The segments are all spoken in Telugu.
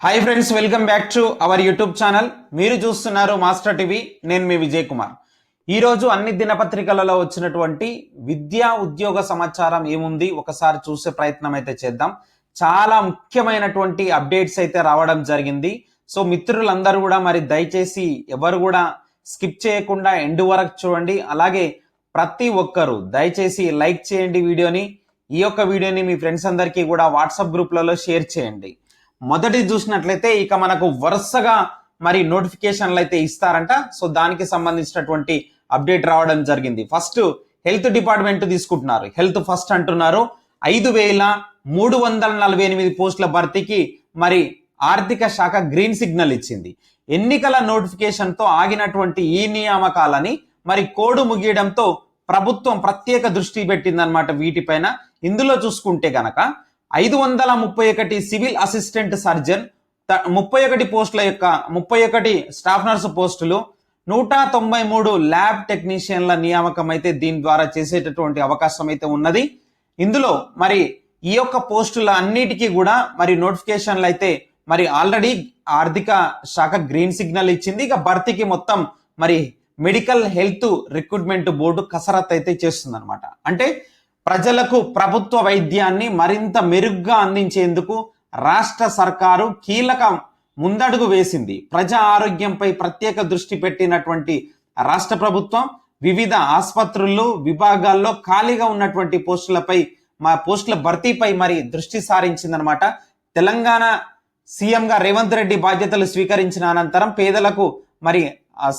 Hi friends welcome back to our YouTube channel మీరు చూస్తున్నారు మాస్టర్ టీవీ నేను మీ విజయ్ కుమార్ ఈరోజు అన్ని దినపత్రికలలో వచ్చినటువంటి విద్యా ఉద్యోగ సమాచారం ఏముంది ఒకసారి చూసే ప్రయత్నం అయితే చేద్దాం. చాలా ముఖ్యమైనటువంటి అప్డేట్స్ అయితే రావడం జరిగింది. సో మిత్రులందరూ కూడా మరి దయచేసి ఎవరు కూడా స్కిప్ చేయకుండా ఎండ్ వరకు చూడండి. అలాగే ప్రతి ఒక్కరు దయచేసి లైక్ చేయండి వీడియోని. ఈ యొక్క వీడియోని మీ ఫ్రెండ్స్ అందరికీ కూడా వాట్సాప్ గ్రూప్లలో షేర్ చేయండి. మొదటి చూసినట్లయితే ఇక మనకు వరుసగా మరి నోటిఫికేషన్లు అయితే ఇస్తారంట. సో దానికి సంబంధించినటువంటి అప్డేట్ రావడం జరిగింది. ఫస్ట్ హెల్త్ డిపార్ట్మెంట్ తీసుకుంటున్నారు. హెల్త్ ఫస్ట్ అంటున్నారు. ఐదు వేల మూడు వందల నలభై ఎనిమిది పోస్టుల భర్తీకి మరి ఆర్థిక శాఖ గ్రీన్ సిగ్నల్ ఇచ్చింది. ఎన్నికల నోటిఫికేషన్తో ఆగినటువంటి ఈ నియామకాలని మరి కోడ్ ముగియడంతో ప్రభుత్వం ప్రత్యేక దృష్టి పెట్టిందనమాట వీటిపైన. ఇందులో చూసుకుంటే గనక ఐదు వందల ముప్పై ఒకటి సివిల్ అసిస్టెంట్ సర్జన్ ముప్పై ఒకటి పోస్టుల యొక్క ముప్పై ఒకటి స్టాఫ్ నర్సు పోస్టులు నూట తొంభై మూడు ల్యాబ్ టెక్నీషియన్ల నియామకం అయితే దీని ద్వారా చేసేటటువంటి అవకాశం అయితే ఉన్నది. ఇందులో మరి ఈ యొక్క పోస్టుల అన్నిటికీ కూడా మరి నోటిఫికేషన్లు అయితే మరి ఆల్రెడీ ఆర్థిక శాఖ గ్రీన్ సిగ్నల్ ఇచ్చింది. ఇక భర్తీకి మొత్తం మరి మెడికల్ హెల్త్ రిక్రూట్మెంట్ బోర్డు కసరత్ అయితే చేస్తుంది అంటే ప్రజలకు ప్రభుత్వ వైద్యాన్ని మరింత మెరుగ్గా అందించేందుకు రాష్ట్ర సర్కారు కీలక ముందడుగు వేసింది. ప్రజా ఆరోగ్యంపై ప్రత్యేక దృష్టి పెట్టినటువంటి రాష్ట్ర ప్రభుత్వం వివిధ ఆసుపత్రుల్లో విభాగాల్లో ఖాళీగా ఉన్నటువంటి పోస్టులపై మా పోస్టుల భర్తీపై మరి దృష్టి సారించిందనమాట. తెలంగాణ సీఎంగా రేవంత్ రెడ్డి బాధ్యతలు స్వీకరించిన అనంతరం పేదలకు మరి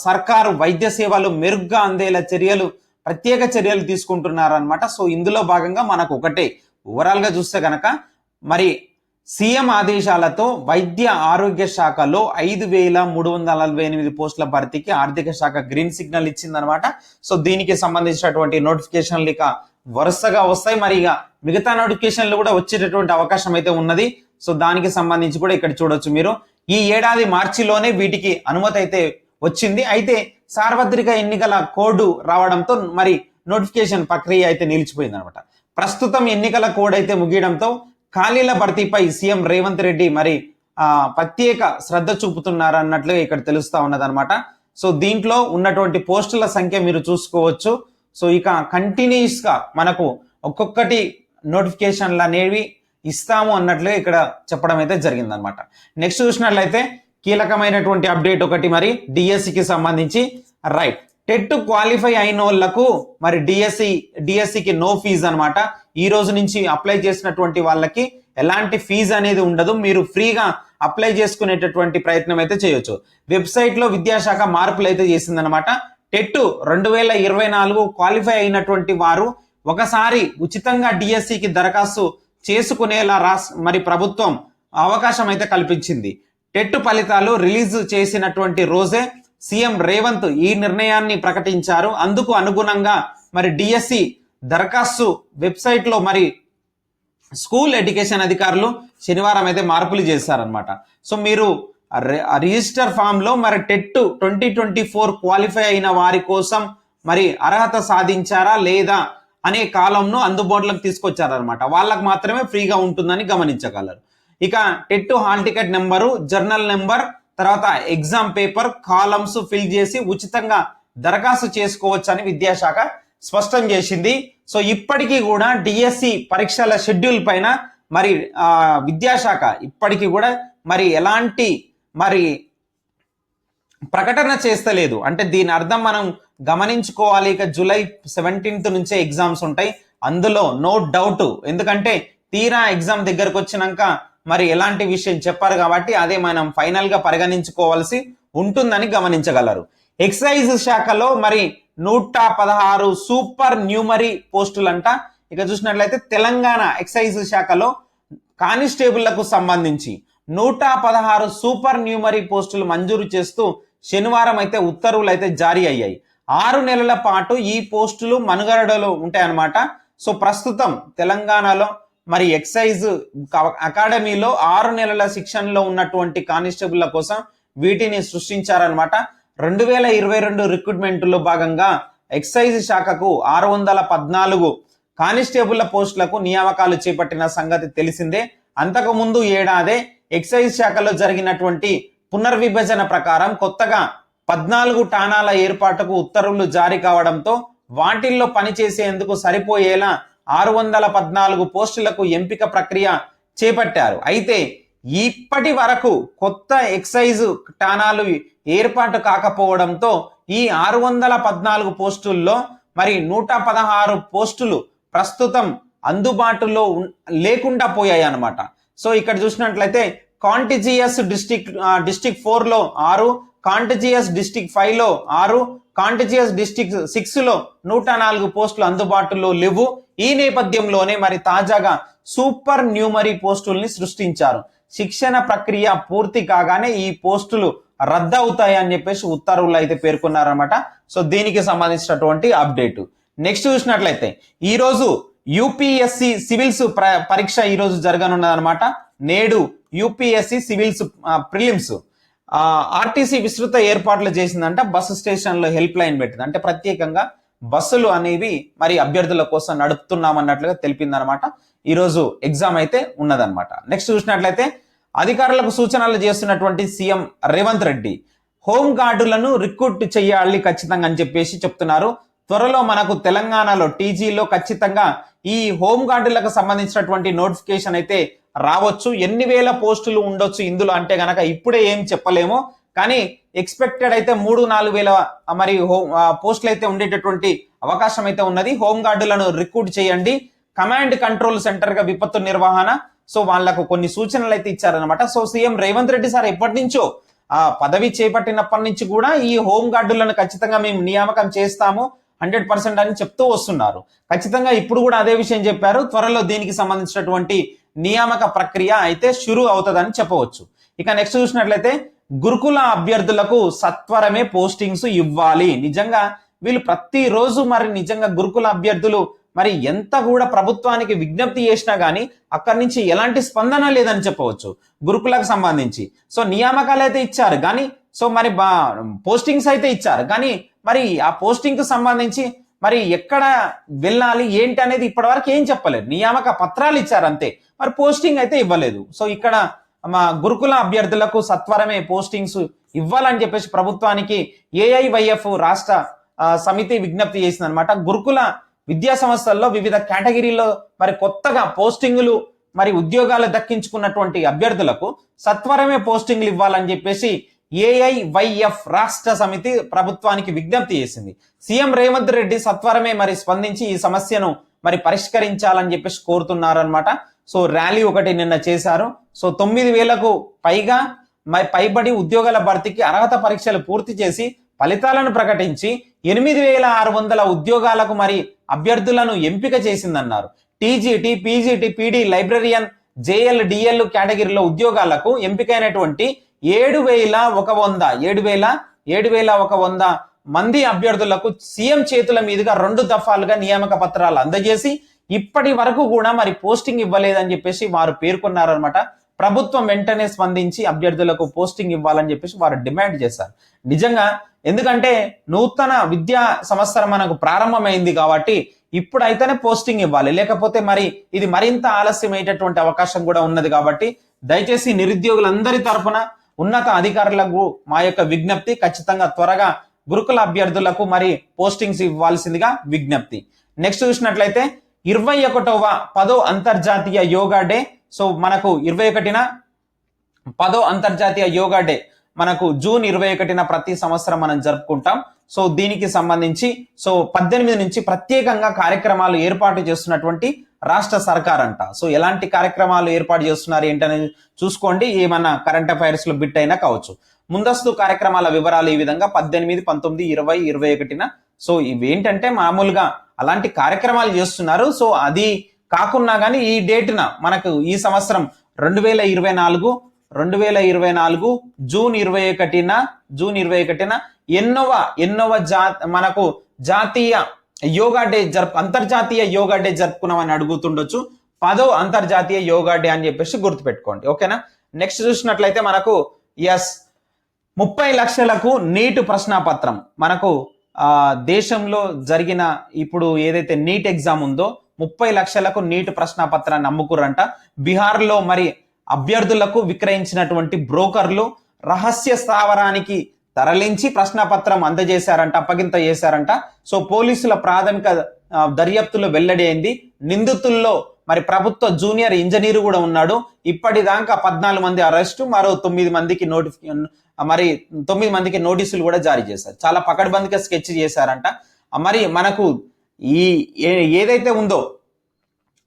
సర్కారు వైద్య సేవలు మెరుగ్గా అందేలా చర్యలు ప్రత్యేక చర్యలు తీసుకుంటున్నారనమాట సో ఇందులో భాగంగా మనకు ఒకటే ఓవరాల్గా చూస్తే కనుక మరి సీఎం ఆదేశాలతో వైద్య ఆరోగ్య శాఖలో ఐదు వేల మూడు వందల నలభై ఎనిమిది పోస్టుల భర్తీకి ఆర్థిక శాఖ గ్రీన్ సిగ్నల్ ఇచ్చిందనమాట సో దీనికి సంబంధించినటువంటి నోటిఫికేషన్లు ఇక వరుసగా వస్తాయి. మరి ఇక మిగతా నోటిఫికేషన్లు కూడా వచ్చేటటువంటి అవకాశం అయితే ఉన్నది. సో దానికి సంబంధించి కూడా ఇక్కడ చూడొచ్చు మీరు. ఈ ఏడాది మార్చిలోనే వీటికి అనుమతి అయితే వచ్చింది. అయితే సార్వత్రిక ఎన్నికల కోడ్ రావడంతో మరి నోటిఫికేషన్ ప్రక్రియ అయితే నిలిచిపోయింది అనమాట ప్రస్తుతం ఎన్నికల కోడ్ అయితే ముగియడంతో ఖాళీల భర్తీపై సీఎం రేవంత్ రెడ్డి మరి ప్రత్యేక శ్రద్ధ చూపుతున్నారన్నట్లుగా ఇక్కడ తెలుస్తా ఉన్నదనమాట. సో దీంట్లో ఉన్నటువంటి పోస్టుల సంఖ్య మీరు చూసుకోవచ్చు. సో ఇక కంటిన్యూస్గా మనకు ఒక్కొక్కటి నోటిఫికేషన్లు అనేవి ఇస్తాము అన్నట్లుగా ఇక్కడ చెప్పడం అయితే జరిగిందనమాట. నెక్స్ట్ చూసినట్లయితే కీలకమైనటువంటి అప్డేట్ ఒకటి మరి డిఎస్సికి సంబంధించి. రైట్ టెట్ క్వాలిఫై అయిన వాళ్ళకు మరి డిఎస్సి డిఎస్సికి నో ఫీజు అనమాట ఈ రోజు నుంచి అప్లై చేసినటువంటి వాళ్ళకి ఎలాంటి ఫీజు అనేది ఉండదు. మీరు ఫ్రీగా అప్లై చేసుకునేటటువంటి ప్రయత్నం అయితే చేయొచ్చు. వెబ్సైట్లో విద్యాశాఖ మార్పులు అయితే చేసిందనమాట టెట్ రెండు వేల ఇరవై నాలుగు క్వాలిఫై అయినటువంటి వారు ఒకసారి ఉచితంగా డిఎస్సికి దరఖాస్తు చేసుకునేలా రాస్ మరి ప్రభుత్వం అవకాశం అయితే కల్పించింది. టెట్ ఫలితాలు రిలీజ్ చేసినటువంటి రోజే సీఎం రేవంత్ ఈ నిర్ణయాన్ని ప్రకటించారు. అందుకు అనుగుణంగా మరి డిఎస్సి దరఖాస్తు వెబ్సైట్లో మరి స్కూల్ ఎడ్యుకేషన్ అధికారులు శనివారం అయితే మార్పులు చేశారనమాట సో మీరు రిజిస్టర్ ఫామ్లో మరి TET twenty twenty four qualify అయిన వారి కోసం మరి అర్హత సాధించారా లేదా అనే కాలంను అందుబాటులోకి తీసుకొచ్చారనమాట వాళ్ళకు మాత్రమే ఫ్రీగా ఉంటుందని గమనించగలరు. ఇక TET hall ticket number journal number తర్వాత ఎగ్జామ్ పేపర్ కాలమ్స్ ఫిల్ చేసి ఉచితంగా దరఖాస్తు చేసుకోవచ్చు అని విద్యాశాఖ స్పష్టం చేసింది. సో ఇప్పటికీ కూడా డిఎస్సి పరీక్షల షెడ్యూల్ పైన మరి విద్యాశాఖ ఇప్పటికీ కూడా మరి ఎలాంటి మరి ప్రకటన చేస్తలేదు. అంటే దీని అర్థం మనం గమనించుకోవాలి. ఇక జూలై సెవెంటీన్త్ నుంచే ఎగ్జామ్స్ ఉంటాయి. అందులో నో డౌట్. ఎందుకంటే తీరా ఎగ్జామ్ దగ్గరకు వచ్చినాక మరి ఎలాంటి విషయం చెప్పారు కాబట్టి అదే మనం ఫైనల్గా పరిగణించుకోవాల్సి ఉంటుందని గమనించగలరు. ఎక్సైజ్ శాఖలో మరి నూట పదహారు సూపర్ న్యూమరీ పోస్టులంట. ఇక చూసినట్లయితే తెలంగాణ ఎక్సైజ్ శాఖలో కానిస్టేబుళ్ళకు సంబంధించి నూట పదహారు సూపర్ న్యూమరీ పోస్టులు మంజూరు చేస్తూ శనివారం అయితే ఉత్తర్వులు అయితే జారీ అయ్యాయి. ఆరు నెలల పాటు ఈ పోస్టులు మనుగడలో ఉంటాయన్నమాట. సో ప్రస్తుతం తెలంగాణలో మరి ఎక్సైజ్ అకాడమీలో ఆరు నెలల శిక్షణలో ఉన్నటువంటి కానిస్టేబుల్ల కోసం వీటిని సృష్టించారనమాట రెండు వేల ఇరవై రెండు రిక్రూట్మెంట్లో భాగంగా ఎక్సైజ్ శాఖకు ఆరు వందల పద్నాలుగు కానిస్టేబుల్ల పోస్టులకు నియామకాలు చేపట్టిన సంగతి తెలిసిందే. అంతకుముందు ఏడాదే ఎక్సైజ్ శాఖలో జరిగినటువంటి పునర్విభజన ప్రకారం కొత్తగా పద్నాలుగు ఠాణాల ఏర్పాటుకు ఉత్తర్వులు జారీ కావడంతో వాటిల్లో పనిచేసేందుకు సరిపోయేలా ఆరు వందల పద్నాలుగు పోస్టులకు ఎంపిక ప్రక్రియ చేపట్టారు. అయితే ఇప్పటి వరకు కొత్త ఎక్సైజ్ ఠాణాలు ఏర్పాటు కాకపోవడంతో ఈ ఆరు వందల పద్నాలుగు పోస్టుల్లో మరి నూట పదహారు పోస్టులు ప్రస్తుతం అందుబాటులో లేకుండా పోయాయి అనమాట సో ఇక్కడ చూసినట్లయితే కాంటిజియస్ డిస్టిక్ డిస్టిక్ ఫోర్లో ఆరు కాంటిజియస్ డిస్టిక్ ఫైవ్లో ఆరు కాంటిజియస్ డిస్టిక్ సిక్స్లో నూట నాలుగు పోస్టులు అందుబాటులో లేవు. ఈ నేపథ్యంలోనే మరి తాజాగా సూపర్ న్యూమరీ పోస్టుల్ని సృష్టించారు. శిక్షణ ప్రక్రియ పూర్తి కాగానే ఈ పోస్టులు రద్దవుతాయి అని చెప్పేసి ఉత్తర్వులు అయితే పేర్కొన్నారనమాట సో దీనికి సంబంధించినటువంటి అప్డేట్. నెక్స్ట్ చూసినట్లయితే ఈరోజు యూపీఎస్సి సివిల్స్ ప్ర- పరీక్ష ఈరోజు జరగనున్నదనమాట నేడు యూపీఎస్సి సివిల్స్ ప్రిలిమ్స్ ఆర్టీసీ విస్తృత ఏర్పాట్లు చేసిందంట బస్సు స్టేషన్లో హెల్ప్ లైన్ పెట్టింది. అంటే ప్రత్యేకంగా బస్సులు అనేవి మరి అభ్యర్థుల కోసం నడుపుతున్నామన్నట్లుగా తెలిపిందనమాట ఈరోజు ఎగ్జామ్ అయితే ఉన్నదన్నమాట. నెక్స్ట్ చూసినట్లయితే అధికారులకు సూచనలు చేస్తున్నటువంటి సీఎం రేవంత్ రెడ్డి హోమ్ గార్డులను రిక్రూట్ చేయాలి ఖచ్చితంగా అని చెప్పేసి చెప్తున్నారు. త్వరలో మనకు తెలంగాణలో టీజీలో ఖచ్చితంగా ఈ హోమ్ గార్డులకు సంబంధించినటువంటి నోటిఫికేషన్ అయితే రావచ్చు. ఎన్ని వేల పోస్టులు ఉండొచ్చు ఇందులో అంటే గనక ఇప్పుడే ఏం చెప్పలేము. కానీ ఎక్స్పెక్టెడ్ అయితే మూడు నాలుగు వేల మరి హోమ్ పోస్టులు అయితే ఉండేటటువంటి అవకాశం అయితే ఉన్నది. హోమ్ గార్డులను రిక్రూట్ చేయండి. కమాండ్ కంట్రోల్ సెంటర్గా విపత్తు నిర్వహణ. సో వాళ్ళకు కొన్ని సూచనలు అయితే ఇచ్చారనమాట so CM Revanth Reddy sir ఎప్పటి నుంచో ఆ పదవి చేపట్టినప్పటి నుంచి కూడా ఈ హోమ్ గార్డులను ఖచ్చితంగా మేము నియామకం చేస్తాము. హండ్రెడ్ పర్సెంట్ అని చెప్తూ వస్తున్నారు. ఖచ్చితంగా ఇప్పుడు కూడా అదే విషయం చెప్పారు. త్వరలో దీనికి సంబంధించినటువంటి నియామక ప్రక్రియ అయితే షురు అవుతుందని చెప్పవచ్చు. ఇక నెక్స్ట్ చూసినట్లయితే గురుకుల అభ్యర్థులకు సత్వరమే పోస్టింగ్స్ ఇవ్వాలి. నిజంగా వీళ్ళు ప్రతిరోజు మరి నిజంగా గురుకుల అభ్యర్థులు మరి ఎంత కూడా ప్రభుత్వానికి విజ్ఞప్తి చేసినా కానీ అక్కడి నుంచి ఎలాంటి స్పందన లేదని చెప్పవచ్చు. గురుకులకు సంబంధించి. సో నియామకాలు అయితే ఇచ్చారు. కానీ సో మరి బా పోస్టింగ్స్ అయితే ఇచ్చారు. కానీ మరి ఆ పోస్టింగ్కు సంబంధించి మరి ఎక్కడ వెళ్ళాలి ఏంటి అనేది ఇప్పటివరకు ఏం చెప్పలేదు. నియామక పత్రాలు ఇచ్చారు అంతే. మరి పోస్టింగ్ అయితే ఇవ్వలేదు. సో ఇక్కడ మా గురుకుల అభ్యర్థులకు సత్వరమే పోస్టింగ్స్ ఇవ్వాలని చెప్పేసి ప్రభుత్వానికి ఏఐవైఎఫ్ రాష్ట్ర సమితి విజ్ఞప్తి చేసింది అనమాట గురుకుల విద్యా సంస్థల్లో వివిధ కేటగిరీలో మరి కొత్తగా పోస్టింగులు మరి ఉద్యోగాలు దక్కించుకున్నటువంటి అభ్యర్థులకు సత్వరమే పోస్టింగ్లు ఇవ్వాలని చెప్పేసి ఏఐవైఎఫ్ రాష్ట్ర సమితి ప్రభుత్వానికి విజ్ఞప్తి చేసింది. సీఎం రేవంత్ రెడ్డి సత్వరమే మరి స్పందించి ఈ సమస్యను మరి పరిష్కరించాలని చెప్పేసి కోరుతున్నారనమాట సో ర్యాలీ ఒకటి నిన్న చేశారు. సో తొమ్మిది వేలకు పైగా మరి పైబడి ఉద్యోగాల భర్తీకి అర్హత పరీక్షలు పూర్తి చేసి ఫలితాలను ప్రకటించి ఎనిమిది వేల ఆరు వందల ఉద్యోగాలకు మరి అభ్యర్థులను ఎంపిక చేసిందన్నారు. TGT PGT PD librarian JL DL కేటగిరీలో ఉద్యోగాలకు ఎంపికైనటువంటి ఏడు వేల ఒక వంద ఏడు వేల ఏడు వేల ఒక వంద మంది అభ్యర్థులకు సీఎం చేతుల మీదుగా రెండు దఫాలుగా నియామక పత్రాలు అందజేసి ఇప్పటి వరకు కూడా మరి పోస్టింగ్ ఇవ్వలేదని చెప్పేసి వారు పేర్కొన్నారనమాట ప్రభుత్వం వెంటనే స్పందించి అభ్యర్థులకు పోస్టింగ్ ఇవ్వాలని చెప్పేసి వారు డిమాండ్ చేశారు. నిజంగా ఎందుకంటే నూతన విద్యా సంవత్సరం మనకు ప్రారంభమైంది కాబట్టి ఇప్పుడైతేనే పోస్టింగ్ ఇవ్వాలి. లేకపోతే మరి ఇది మరింత ఆలస్యమయ్యేటటువంటి అవకాశం కూడా ఉన్నది కాబట్టి దయచేసి నిరుద్యోగులందరి తరఫున ఉన్నత అధికారులకు మా యొక్క విజ్ఞప్తి ఖచ్చితంగా త్వరగా గురుకుల అభ్యర్థులకు మరి పోస్టింగ్స్ ఇవ్వాల్సిందిగా విజ్ఞప్తి. నెక్స్ట్ చూసినట్లయితే ఇరవై ఒకటవ పదో అంతర్జాతీయ యోగా డే. సో మనకు ఇరవై ఒకటిన పదో అంతర్జాతీయ యోగా డే. మనకు జూన్ ఇరవై ఒకటిన ప్రతి సంవత్సరం మనం జరుపుకుంటాం. సో దీనికి సంబంధించి సో పద్దెనిమిది నుంచి ప్రత్యేకంగా కార్యక్రమాలు ఏర్పాటు చేస్తున్నటువంటి రాష్ట్ర సర్కార్ అంట సో ఎలాంటి కార్యక్రమాలు ఏర్పాటు చేస్తున్నారు ఏంటనేది చూసుకోండి. ఏమన్నా కరెంట్ అఫైర్స్లో బిట్ అయినా కావచ్చు. ముందస్తు కార్యక్రమాల వివరాలు ఈ విధంగా పద్దెనిమిది పంతొమ్మిది ఇరవై ఇరవై ఒకటిన. సో ఇవి ఏంటంటే మామూలుగా అలాంటి కార్యక్రమాలు చేస్తున్నారు. సో అది కాకున్నా కానీ ఈ డేట్న మనకు ఈ సంవత్సరం రెండు వేల ఇరవై నాలుగు రెండు వేల ఇరవై నాలుగు జూన్ ఇరవై ఒకటిన జూన్ ఇరవై ఒకటిన ఎన్నోవ ఎన్నోవ జా మనకు జాతీయ యోగా డే జరుపు అంతర్జాతీయ యోగా డే జరుపుకున్నామని అడుగుతుండొచ్చు. పదో అంతర్జాతీయ యోగా డే అని చెప్పేసి గుర్తుపెట్టుకోండి. ఓకేనా? నెక్స్ట్ చూసినట్లయితే మనకు ఎస్ ముప్పై లక్షలకు నీట్ ప్రశ్నాపత్రం. మనకు దేశంలో జరిగిన ఇప్పుడు ఏదైతే నీట్ ఎగ్జామ్ ఉందో ముప్పై లక్షలకు నీట్ ప్రశ్నాపత్రాన్ని అమ్ముకురంట బీహార్లో మరి అభ్యర్థులకు విక్రయించినటువంటి బ్రోకర్లు రహస్య స్థావరానికి తరలించి ప్రశ్నపత్రం అందజేశారంట అప్పగింత చేశారంట. సో పోలీసుల ప్రాథమిక దర్యాప్తులో వెల్లడి అయింది. నిందితుల్లో మరి ప్రభుత్వ జూనియర్ ఇంజనీర్ కూడా ఉన్నాడు. ఇప్పటిదాకా పద్నాలుగు మంది అరెస్టు మరో తొమ్మిది మందికి నోటిఫికేషన్ మరి తొమ్మిది మందికి నోటీసులు కూడా జారీ చేశారు. చాలా పకడ్బందీగా స్కెచ్ చేశారంట. మరి మనకు ఈ ఏ- ఏదైతే ఉందో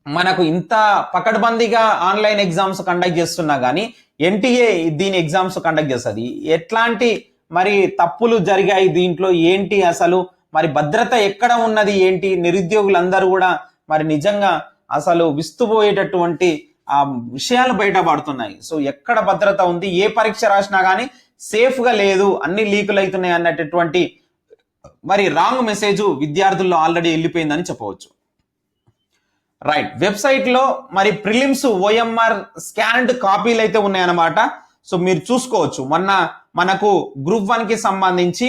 మనకు ఇంత పకడ్బందీగా ఆన్లైన్ ఎగ్జామ్స్ కండక్ట్ చేస్తున్నా కానీ ఎన్టీఏ దీని ఎగ్జామ్స్ కండక్ట్ చేస్తుంది. ఎట్లాంటి మరి తప్పులు జరిగాయి దీంట్లో ఏంటి అసలు? మరి భద్రత ఎక్కడ ఉన్నది ఏంటి? నిరుద్యోగులందరూ కూడా మరి నిజంగా అసలు విస్తుపోయేటటువంటి ఆ విషయాలు బయటపడుతున్నాయి. సో ఎక్కడ భద్రత ఉంది? ఏ పరీక్ష రాసినా కానీ సేఫ్గా లేదు అన్ని లీకులు అవుతున్నాయి అన్నటువంటి మరి రాంగ్ మెసేజ్ విద్యార్థుల్లో ఆల్రెడీ వెళ్ళిపోయిందని చెప్పవచ్చు. రైట్. వెబ్సైట్లో మరి ప్రిలిమ్స్ ఓఎంఆర్ స్కాన్డ్ కాపీలు అయితే ఉన్నాయన్నమాట. సో మీరు చూసుకోవచ్చు. మొన్న మనకు గ్రూప్ వన్కి సంబంధించి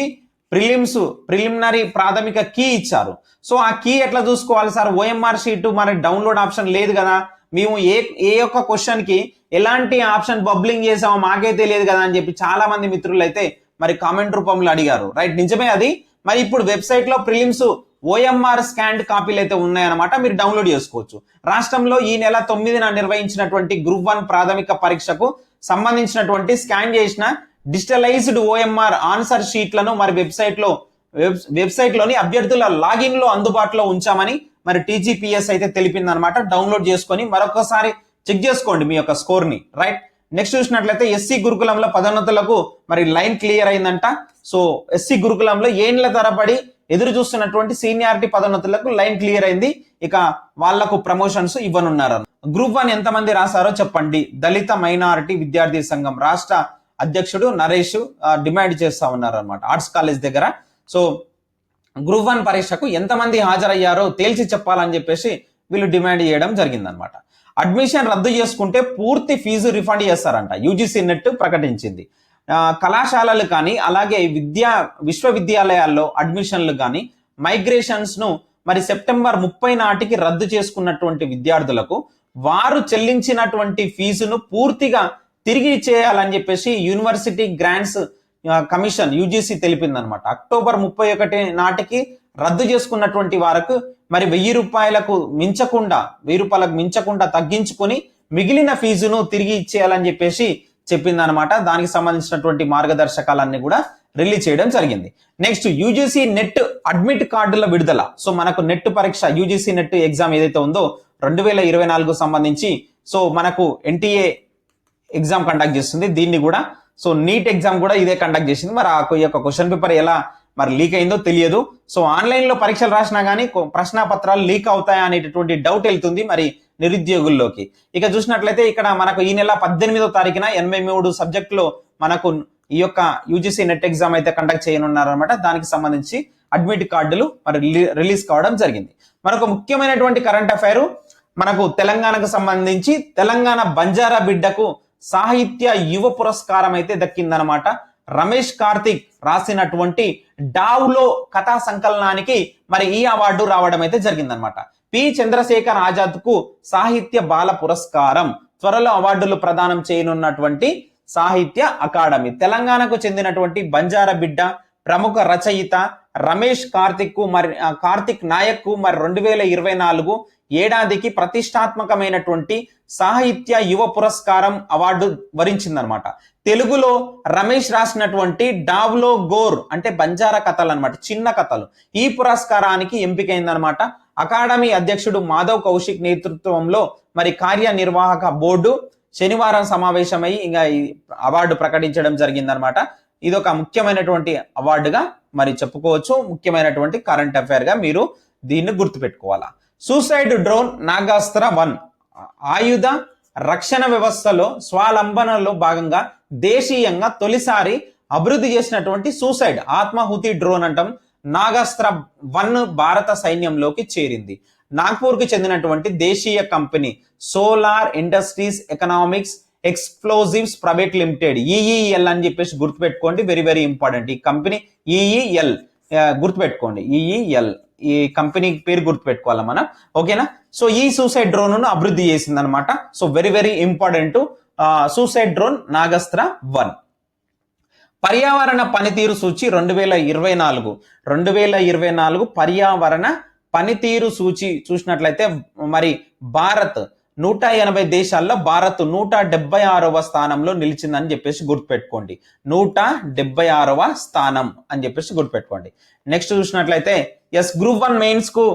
ప్రిలిమ్స్ ప్రిలిమినరీ ప్రాథమిక కీ ఇచ్చారు. సో ఆ కీ ఎట్లా చూసుకోవాలి సార్? ఓఎంఆర్ షీట్ మరి డౌన్లోడ్ ఆప్షన్ లేదు కదా. మేము ఏ ఏ ఒక్క క్వశ్చన్కి ఎలాంటి ఆప్షన్ బబ్లింగ్ చేసామో మాకే తెలియదు కదా అని చెప్పి చాలా మంది మిత్రులు అయితే మరి కామెంట్ రూపంలో అడిగారు. రైట్ నిజమే అది. మరి ఇప్పుడు వెబ్సైట్లో ప్రిలిమ్స్ ఓఎంఆర్ స్కాండ్ కాపీలు అయితే ఉన్నాయన్నమాట మీరు డౌన్లోడ్ చేసుకోవచ్చు. రాష్ట్రంలో ఈ నెల తొమ్మిదిన నిర్వహించినటువంటి గ్రూప్ వన్ ప్రాథమిక పరీక్షకు సంబంధించినటువంటి స్కాన్ చేసిన డిజిటలైజ్డ్ ఓఎంఆర్ ఆన్సర్ షీట్లను మరి వెబ్సైట్లో వెబ్- వెబ్సైట్లోని అభ్యర్థుల లాగిన్లో అందుబాటులో ఉంచామని మరి టీజీపీఎస్ అయితే తెలిపిందనమాట డౌన్లోడ్ చేసుకొని మరొకసారి చెక్ చేసుకోండి మీ యొక్క స్కోర్ని రైట్? నెక్స్ట్ చూసినట్లయితే ఎస్సీ గురుకులంలో పదోన్నతులకు మరి లైన్ క్లియర్ అయిందంట. సో ఎస్సీ గురుకులంలో ఏండ్ల తరబడి ఎదురు చూస్తున్నటువంటి సీనియారిటీ పదోన్నతులకు లైన్ క్లియర్ అయింది. ఇక వాళ్ళకు ప్రమోషన్స్ ఇవ్వనున్నారు గ్రూప్ వన్ ఎంతమంది రాశారో చెప్పండి. దళిత మైనారిటీ విద్యార్థి సంఘం రాష్ట్ర అధ్యక్షుడు నరేష్ డిమాండ్ చేస్తా ఉన్నారు అనమాట ఆర్ట్స్ కాలేజ్ దగ్గర. సో గ్రూప్ వన్ పరీక్షకు ఎంతమంది హాజరయ్యారో తేల్చి చెప్పాలని చెప్పేసి వీళ్ళు డిమాండ్ చేయడం జరిగిందనమాట అడ్మిషన్ రద్దు చేసుకుంటే పూర్తి ఫీజు రిఫండ్ చేస్తారంట యూజీసీ నెట్ ప్రకటించింది. కళాశాలలు కానీ అలాగే విద్యా విశ్వవిద్యాలయాల్లో అడ్మిషన్లు కానీ మైగ్రేషన్స్ను మరి సెప్టెంబర్ ముప్పై నాటికి రద్దు చేసుకున్నటువంటి విద్యార్థులకు వారు చెల్లించినటువంటి ఫీజును పూర్తిగా తిరిగి ఇచ్చేయాలని చెప్పేసి యూనివర్సిటీ గ్రాంట్స్ కమిషన్ యూజీసీ తెలిపిందనమాట. అక్టోబర్ ముప్పై ఒకటి నాటికి రద్దు చేసుకున్నటువంటి వారికి మరి వెయ్యి రూపాయలకు మించకుండా వెయ్యి రూపాయలకు మించకుండా తగ్గించుకొని మిగిలిన ఫీజును తిరిగి ఇచ్చేయాలని చెప్పేసి చెప్పిందనమాట. దానికి సంబంధించినటువంటి మార్గదర్శకాలన్నీ కూడా రిలీజ్ చేయడం జరిగింది. నెక్స్ట్ యూజీసీ నెట్ అడ్మిట్ కార్డుల విడుదల. సో మనకు నెట్ పరీక్ష యూజీసీ నెట్ ఎగ్జామ్ ఏదైతే ఉందో రెండు వేల ఇరవై నాలుగు సంబంధించి సో మనకు ఎన్టీఏ ఎగ్జామ్ కండక్ట్ చేస్తుంది. దీన్ని కూడా సో నీట్ ఎగ్జామ్ కూడా ఇదే కండక్ట్ చేసింది. మరి ఆ యొక్క క్వశ్చన్ పేపర్ ఎలా మరి లీక్ అయిందో తెలియదు. సో ఆన్లైన్లో పరీక్షలు రాసినా కానీ ప్రశ్న పత్రాలు లీక్ అవుతాయా అనేటటువంటి డౌట్ వెళ్తుంది మరి నిరుద్యోగుల్లోకి. ఇక చూసినట్లయితే ఇక్కడ మనకు ఈ నెల పద్దెనిమిదో తారీఖున ఎనభై మూడు సబ్జెక్టులో మనకు ఈ యొక్క యూజీసీ నెట్ ఎగ్జామ్ అయితే కండక్ట్ చేయనున్నారనమాట దానికి సంబంధించి అడ్మిట్ కార్డులు మరి రిలీజ్ కావడం జరిగింది. మరొక ముఖ్యమైనటువంటి కరెంట్ అఫైర్ మనకు తెలంగాణకు సంబంధించి తెలంగాణ బంజారా బిడ్డకు సాహిత్య యువ పురస్కారం అయితే దక్కిందనమాట. రమేష్ కార్తిక్ రాసినటువంటి డావ్లో కథా సంకలనానికి మరి ఈ అవార్డు రావడం అయితే జరిగిందనమాట. పి. చంద్రశేఖర్ ఆజాద్కు సాహిత్య బాల పురస్కారం. త్వరలో అవార్డులు ప్రదానం చేయనున్నటువంటి సాహిత్య అకాడమీ. తెలంగాణకు చెందినటువంటి బంజారా బిడ్డ ప్రముఖ రచయిత రమేష్ కార్తిక్కు మరి కార్తిక్ నాయక్ మరి రెండు వేల ఇరవై నాలుగు ఏడాదికి ప్రతిష్టాత్మకమైనటువంటి సాహిత్య యువ పురస్కారం అవార్డు వరించిందనమాట. తెలుగులో రమేష్ రాసినటువంటి డావ్లో గోర్ అంటే బంజారా కథలు అన్నమాట చిన్న కథలు. ఈ పురస్కారానికి ఎంపికైందనమాట అకాడమీ అధ్యక్షుడు మాధవ్ కౌశిక్ నేతృత్వంలో మరి కార్యనిర్వాహక బోర్డు శనివారం సమావేశమై ఇంకా ఈ అవార్డు ప్రకటించడం జరిగిందనమాట. ఇది ఒక ముఖ్యమైనటువంటి అవార్డుగా మరి చెప్పుకోవచ్చు. ముఖ్యమైనటువంటి కరెంట్ అఫైర్గా మీరు దీన్ని గుర్తుపెట్టుకోవాలా. Suicide drone Nagastra one. ఆయుధ రక్షణ వ్యవస్థలో స్వాలంబనలో భాగంగా దేశీయంగా తొలిసారి అభివృద్ధి చేసినటువంటి సూసైడ్ ఆత్మాహుతి డ్రోన్ అంటాం. నాగాస్త్ర వన్ భారత సైన్యంలోకి చేరింది. నాగ్పూర్కి చెందినటువంటి దేశీయ company solar industries economics explosives private limited EEL అని చెప్పేసి గుర్తుపెట్టుకోండి. వెరీ వెరీ ఇంపార్టెంట్ ఈ కంపెనీ ఈఈఎల్ గుర్తుపెట్టుకోండి. ఈఈఎల్ ఈ కంపెనీ పేరు గుర్తుపెట్టుకోవాలి మనం? ఓకేనా? సో ఈ సూసైడ్ డ్రోన్ అభివృద్ధి చేసింది అనమాట so very very important suicide drone Nagastra one. పర్యావరణ పనితీరు సూచి రెండు వేల ఇరవై నాలుగు. రెండు వేల ఇరవై నాలుగు పర్యావరణ పనితీరు సూచి చూసినట్లయితే మరి భారత్ నూట ఎనభై దేశాల్లో భారత్ నూట డెబ్బై ఆరవ స్థానంలో నిలిచిందని చెప్పేసి గుర్తుపెట్టుకోండి. నూట డెబ్బై ఆరవ స్థానం అని చెప్పేసి గుర్తుపెట్టుకోండి. నెక్స్ట్ చూసినట్లయితే ఎస్ గ్రూప్ వన్ మెయిన్స్కు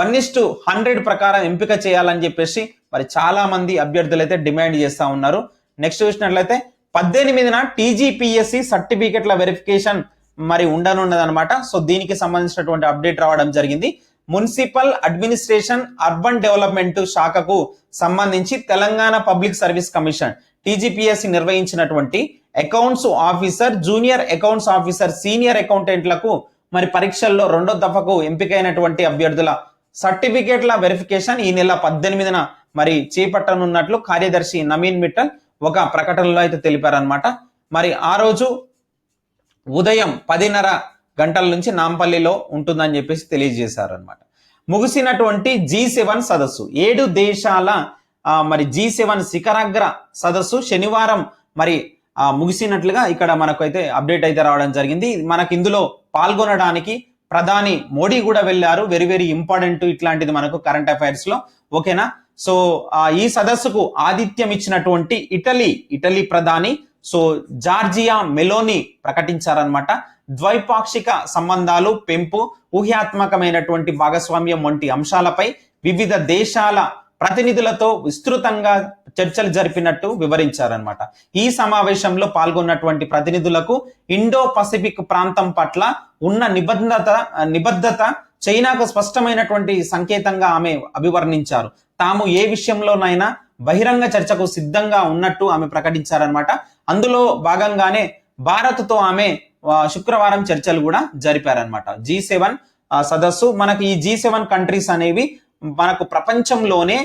వన్ ఇస్ టు హండ్రెడ్ ప్రకారం ఎంపిక చేయాలని చెప్పేసి మరి చాలా మంది అభ్యర్థులు అయితే డిమాండ్ చేస్తా ఉన్నారు. నెక్స్ట్ చూసినట్లయితే పద్దెనిమిదిన టీజీపీఎస్సి సర్టిఫికెట్ల వెరిఫికేషన్ మరి ఉండనున్నదనమాట సో దీనికి సంబంధించినటువంటి అప్డేట్ రావడం జరిగింది. మున్సిపల్ అడ్మినిస్ట్రేషన్ అర్బన్ డెవలప్మెంట్ శాఖకు సంబంధించి Telangana public service commission TGPSC నిర్వహించినటువంటి accounts officer junior accounts officer senior అకౌంటెంట్లకు మరి పరీక్షల్లో రెండో దఫకు ఎంపికైనటువంటి అభ్యర్థుల సర్టిఫికేట్ల వెరిఫికేషన్ ఈ నెల పద్దెనిమిదిన మరి చేపట్టనున్నట్లు కార్యదర్శి నవీన్ మిట్టల్ ఒక ప్రకటనలో అయితే తెలిపారనమాట మరి ఆ రోజు ఉదయం పదిన్నర గంటల నుంచి నాంపల్లిలో ఉంటుందని చెప్పేసి తెలియజేశారనమాట ముగిసినటువంటి జీ సెవెన్ సదస్సు ఏడు దేశాల మరి జీ సెవెన్ శిఖరాగ్ర సదస్సు శనివారం మరి ముగిసినట్లుగా ఇక్కడ మనకు అయితే అప్డేట్ అయితే రావడం జరిగింది. మనకి ఇందులో పాల్గొనడానికి ప్రధాని మోడీ కూడా వెళ్ళారు. వెరీ వెరీ ఇంపార్టెంట్ ఇట్లాంటిది మనకు కరెంట్ అఫైర్స్లో. ఓకేనా? సో ఈ సదస్సుకు ఆతిథ్యం ఇచ్చినటువంటి ఇటలీ ఇటలీ ప్రధాని సో జార్జియా మెలోని ప్రకటించారనమాట ద్వైపాక్షిక సంబంధాలు పెంపు ఊహ్యాత్మకమైనటువంటి భాగస్వామ్యం వంటి అంశాలపై వివిధ దేశాల ప్రతినిధులతో విస్తృతంగా చర్చలు జరిపినట్టు వివరించారనమాట ఈ సమావేశంలో పాల్గొన్నటువంటి ప్రతినిధులకు ఇండో పసిఫిక్ ప్రాంతం పట్ల ఉన్న నిబద్ధత నిబద్ధత చైనాకు స్పష్టమైనటువంటి సంకేతంగా ఆమె అభివర్ణించారు. తాము ఏ విషయంలోనైనా బహిరంగ చర్చకు సిద్ధంగా ఉన్నట్టు ఆమె ప్రకటించారనమాట అందులో భాగంగానే భారత్తో ఆమె శుక్రవారం చర్చలు కూడా జరిపారనమాట జీ సెవెన్ సదస్సు. మనకి ఈ జీ సెవెన్ కంట్రీస్ అనేవి మనకు ప్రపంచంలోనే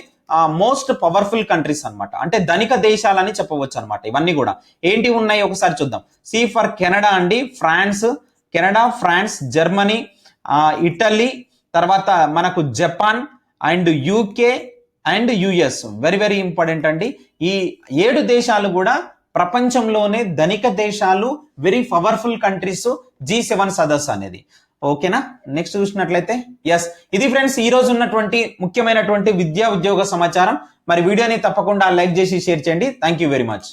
మోస్ట్ పవర్ఫుల్ కంట్రీస్ అన్నమాట. అంటే ధనిక దేశాలని చెప్పవచ్చు అనమాట ఇవన్నీ కూడా. ఏంటి ఉన్నాయి? ఒకసారి చూద్దాం. సి ఫర్ కెనడా అండి. France Canada France Germany Italy తర్వాత మనకు Japan and UK and US very very important అండి. ఈ ఏడు దేశాలు కూడా ప్రపంచంలోనే ధనిక దేశాలు very powerful countries G seven సదస్సు అనేది. ఓకేనా? నెక్స్ట్ చూసినట్లయితే ఎస్ ఇది ఫ్రెండ్స్ ఈ రోజు ఉన్నటువంటి ముఖ్యమైనటువంటి విద్యా ఉద్యోగ సమాచారం. మరి వీడియోని తప్పకుండా లైక్ చేసి షేర్ చేయండి. Thank you very much